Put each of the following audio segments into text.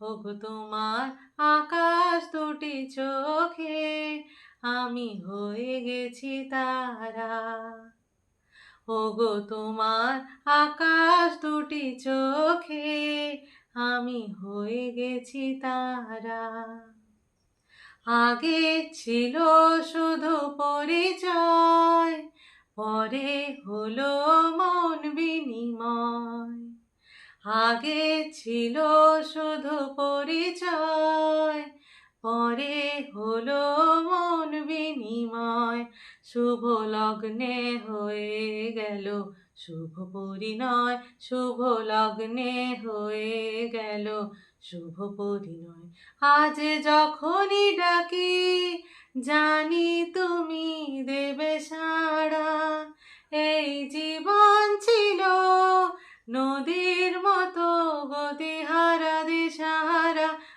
ওগো তোমার আকাশ দুটি চোখে, আমি হয়ে গেছি তারা। ওগো তোমার আকাশ দুটি চোখে, আমি হয়ে গেছি তারা। আগে ছিল শুধু পরিচয়, পরে হলো মন বিনিময়। আগে ছিল শুধু পরিচয়, পরে হলো মন বিনিময়। শুভ লগ্নে হয়ে গেল, শুভ পরিণয়। শুভ লগ্নে হয়ে গেল, শুভ পরিণয়। আজ যখনই ডাকি, জানি তুমি দেবে সাড়া। এই জীবন ছিল নদীর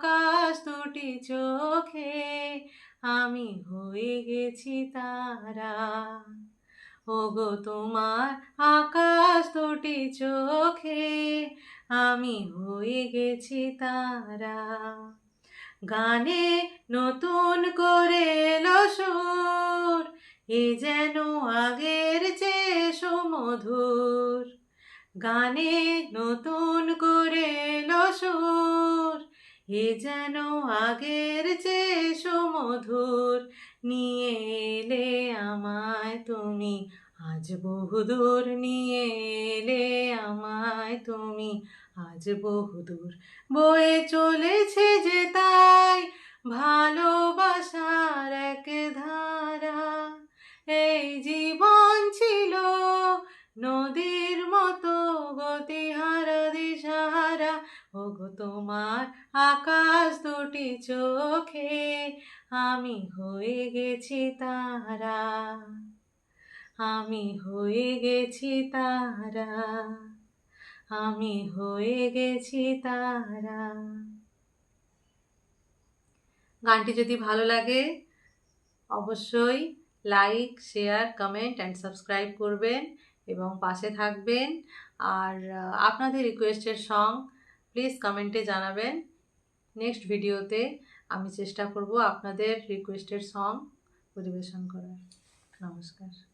আকাশ দুটি চোখে, আমি হয়ে গেছি তারা। ওগো, তোমার আকাশ দুটি চোখে, আমি হয়ে গেছি তারা। গানে নতুন করে এলো সুর, এ যেন আগের যে সুমধুর। গানে নতুন করে এলো সুর এ যেন আগের যে সুমধুর নিয়ে এলে আমায় তুমি? আজ বহুদূর নিয়ে এলে আমায় তুমি? আজ বহুদূর বয়ে চলেছে যে তাই ভালোবাসার এক ধারা। ওগো তোমার আকাশ দুটি চোখে, আমি হয়ে গেছি তারা। আমি হয়ে গেছি তারা। আমি হয়ে গেছি তারা। গানটি যদি ভালো লাগে, অবশ্যই like, share, comment and subscribe করবেন এবং পাশে থাকবেন। আর আপনাদের রিকোয়েস্টের সং প্লিজ কমেন্টে জানাবেন। নেক্সট ভিডিওতে আমি চেষ্টা করব আপনাদের রিকোয়েস্টের সং পরিবেশন করার। নমস্কার।